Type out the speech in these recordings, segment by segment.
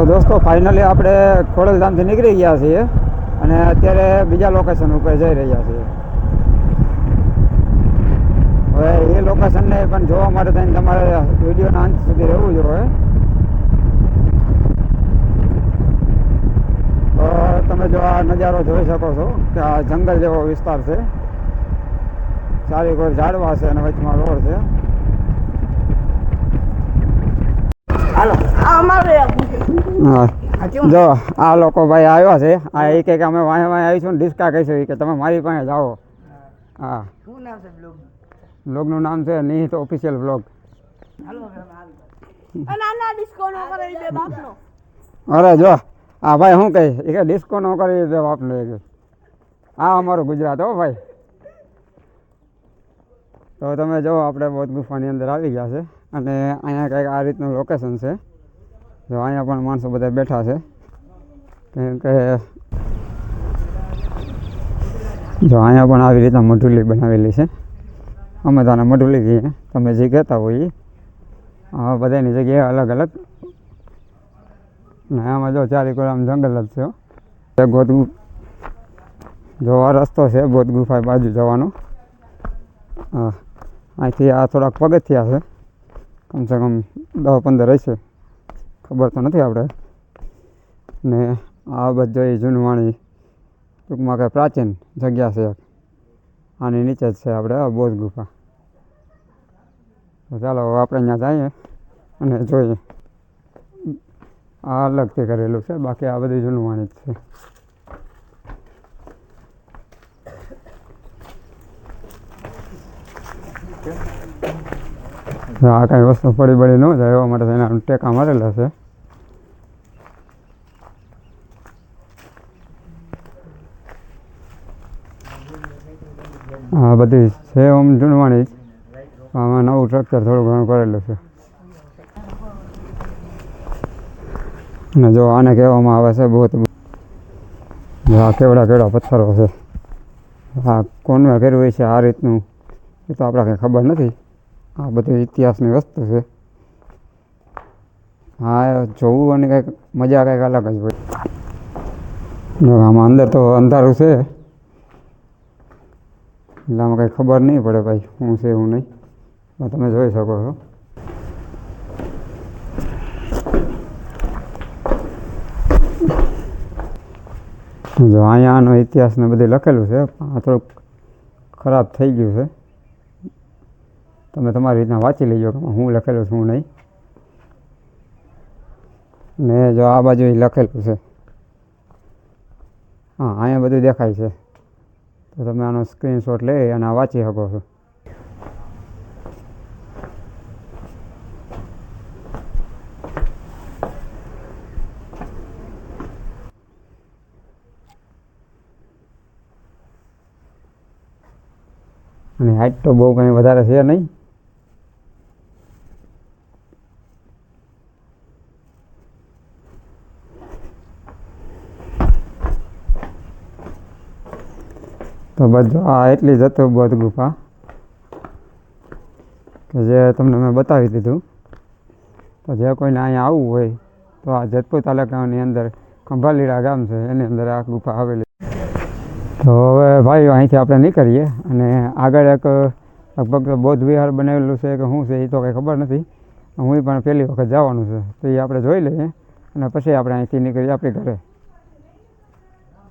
તો દોસ્તો ફાઇનલી આપણે ખોડલધામથી નીકળી ગયા છીએ અને અત્યારે બીજા લોકેશન ઉપર જઈ રહ્યા છીએ. હવે એ લોકેશનને પણ જોવા માટે થઈને તમારે વિડીયોના અંત સુધી રહેવું જોઈએ. તો તમે જો આ નજારો જોઈ શકો છો કે આ જંગલ જેવો વિસ્તાર છે. ચારે કોઈ ઝાડવા છે અને વચમાં રોડ છે હાલો આ અમારે હા આ કેવું જો આ લોકો ભાઈ આવ્યા છે. આ એ કે અમે વાંહે વાંહે આવીશું ને ડિસ્કા કહીશું. એ કે તમે મારી પાસે જાઓ. હા. શું નામ છે બ્લોગ બ્લોગનું નામ છે નિહિત ઓફિશિયલ બ્લોગ બાપનો. અરે જો આ ભાઈ શું કહે? એ કે ડિસ્કો ન કરી દે આપને એ આ અમારું ગુજરાત હો ભાઈ. તો તમે જો આપણે બૌદ્ધ ગુફાની અંદર આવી ગયા છે. અને અહીંયા કંઈક આ રીતનું લોકેશન છે. જો અહીંયા પણ માણસો બધા બેઠા છે. કેમ કે જો અહીંયા પણ આવી રીતના મઢુલી બનાવેલી છે. અમે તો મઢુલી કહીએ. તમે જે કહેતા હોય એ બધાની જગ્યાએ અલગ અલગ. ને આમાં જો ચારે કોઈ આમ જંગલ જ છે ગોદ જો આ રસ્તો છે બૌદ્ધ ગુફા બાજુ જવાનો. હા. અહીંથી આ થોડાક પગથિયા છે. કમસે કમ દસ પંદર હશે. ખબર તો નથી આપણે ને આ બધું એ જૂનવાણી ટૂંકમાં કે પ્રાચીન જગ્યા છે. આની નીચે જ છે આપણે આ બોધ ગુફા. ચાલો આપણે ત્યાં જઈએ અને જોઈએ. આ અલગથી કરેલું છે, બાકી આ બધું જૂનવાણી જ છે. આ કાંઈ વસ્તુ પડી પડી ન જાય, એવા માટે એના ટેકા મારેલા છે. આ બધી છે ઓમ જૂનવાણી જ આમાં નવું સ્ટ્રક્ચર થોડું ઘણું કરેલું છે. અને જો આને કહેવામાં આવે છે બહુ આ કેવડા કેવડા પથ્થરો છે. આ કોને કર્યું હોય છે આ રીતનું? એ તો આપણે કંઈ ખબર નથી. આ બધી ઇતિહાસની વસ્તુ છે. હા જોવું અને કંઈક મજા કંઈક અલગ જ હોય. આમાં અંદર તો અંધારું છે. એટલે આમાં કંઈ ખબર નહીં પડે ભાઈ શું છે શું નહીં. તમે જોઈ શકો છો. જો અહીંયા આનો ઇતિહાસ ને બધું લખેલું છે આ થોડુંક ખરાબ થઈ ગયું છે. તમે તમારી રીતના વાંચી લેજો કે હું લખેલું છું નહીં. ને જો આ બાજુ લખેલું છે. હા, અહીંયા બધું દેખાય છે. તો તમે આનો સ્ક્રીનશોટ લઈ અને વાંચી શકો છો. અને હાઈટ તો બહુ કંઈ વધારે છે નહીં. તો બધું, આ એટલી જ હતું બૌદ્ધ ગુફા કે જે તમને મેં બતાવી દીધું. તો જે કોઈને અહીંયા આવવું હોય, તો આ જેતપુર તાલુકાની અંદર ખંભાલીડા ગામ છે, એની અંદર આ ગુફા આવેલી. તો હવે ભાઈ અહીંથી આપણે નીકળીએ અને આગળ એક લગભગ બૌદ્ધ વિહાર બનાવેલું છે કે શું છે, એ તો કંઈ ખબર નથી. હું પણ પહેલી વખત જવાનું છે. તો એ આપણે જોઈ લઈએ અને પછી આપણે અહીંથી નીકળીએ આપણી ઘરે.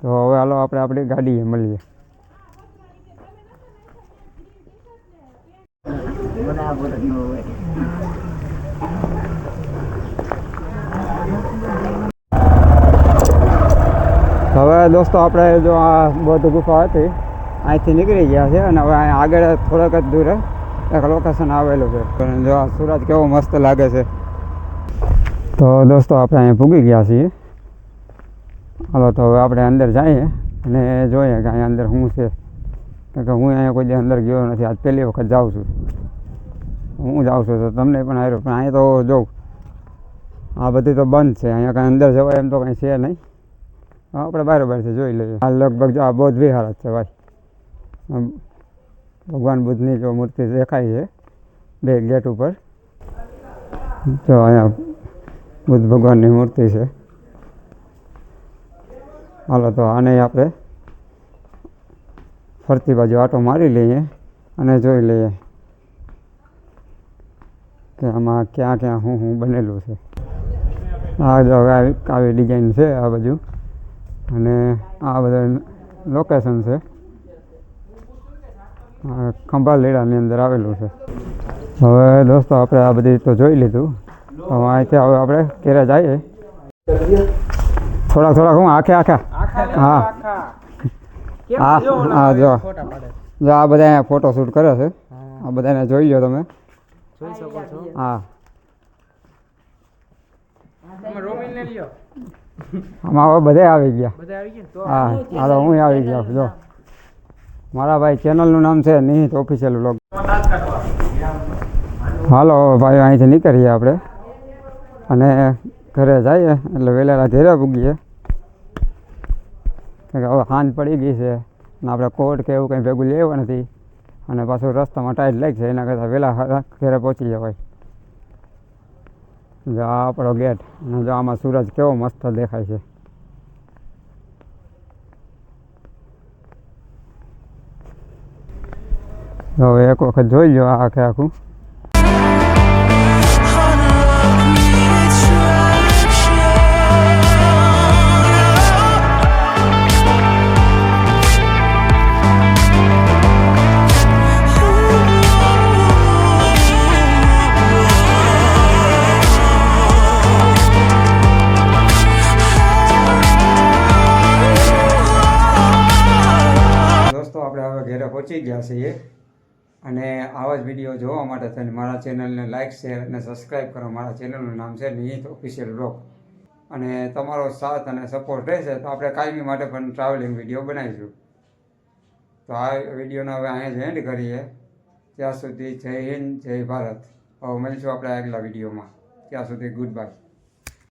તો હવે હાલો, આપણે આપણી ગાડીએ મળીએ. મને આ બોલ ન હોય હવે દોસ્તો, આપણે જો આ બૌદ્ધ ગુફા હતી, અહીંથી નીકળી ગયા છે અને હવે અહીંયા આગળ થોડાક જ દૂર એક લોકેશન આવેલું છે. પણ જો આ સૂરજ કેવો મસ્ત લાગે છે. તો દોસ્તો, આપણે અહીંયા પૂગી ગયા છીએ. હાલો, તો હવે આપણે અંદર જઈએ અને જોઈએ કે અહીંયા અંદર શું છે. કારણ કે હું અહીંયા કોઈ દી અંદર ગયો નથી. આજ પહેલી વખત જાઉં છું. હું જાઉં છું તો તમને પણ આવ્યો પણ અહીંયા તો જોઉં આ બધી તો બંધ છે. અહીંયા કાંઈ અંદર જવાય એમ તો કાંઈ છે નહીં. આપણે છે, જોઈ લઈએ. આ લગભગ જો આ બૌદ્ધ વિહાર જ છે, ભાઈ. ભગવાન બુદ્ધની જો મૂર્તિ દેખાય છે, બે ગેટ ઉપર. જો અહીંયા બુદ્ધ ભગવાનની મૂર્તિ છે. હાલો, તો આને આપણે ફરતી બાજુ આટો મારી લઈએ અને જોઈ લઈએ. કે આમાં ક્યાં ક્યાં શું શું બનેલું છે. આ જો આવી ડિઝાઇન છે આ બાજુ. અને આ બધા લોકેશન છે. ખંભાલેડાની અંદર આવેલું છે. હવે દોસ્તો આપણે આ બધી તો જોઈ લીધું. હવે અહીંથી હવે આપણે કેરા જઈએ. થોડાક થોડાક હું આખે આખા? હા. હા હા જો. જો આ બધા અહીંયા ફોટો શૂટ કરે છે. આ બધાને જોઈ લો તમે. જોઈ શકો છો. હા. બધા આવી ગયા. હા આવી તો હું આવી ગયો જો. મારા ભાઈ ચેનલનું નામ છે નિહિત ઓફિશિયલ બ્લોગ હાલો ભાઈ અહીંથી નીકળીએ આપણે. અને ઘરે જઈએ એટલે વહેલા ઘરે પૂગીએ કારણ કે હવે સાંજ પડી ગઈ છે. અને આપણે કોટ કે એવું કંઈ ભેગું લેવા નથી. અને પાછું રસ્તામાં ટાઈટ લાગશે એના કરતાં વહેલા ઘેરે પહોંચી જવાય. જો આ આપણો ગેટ, અને જો આમાં સૂરજ કેવો મસ્ત દેખાય છે. હવે એક વખત જોઈ લો આખે આખું. પહોંચી ગયા છીએ. અને આવા જ વીડિયો જોવા માટે થઈને મારા ચેનલને લાઇક શેર અને સબસ્ક્રાઈબ કરો. મારા ચેનલનું નામ છે નિહિત ઓફિશિયલ બ્લોગ અને તમારો સાથ અને સપોર્ટ રહેશે તો આપણે કાયમી માટે પણ ટ્રાવેલિંગ વીડિયો બનાવીશું. તો આ વિડીયોને હવે અહીંયા જ એન્ડ કરીએ. ત્યાં સુધી જય હિન્દ, જય ભારત. હવે મળીશું આપણે આગલા વિડીયોમાં. ત્યાં સુધી ગુડ બાય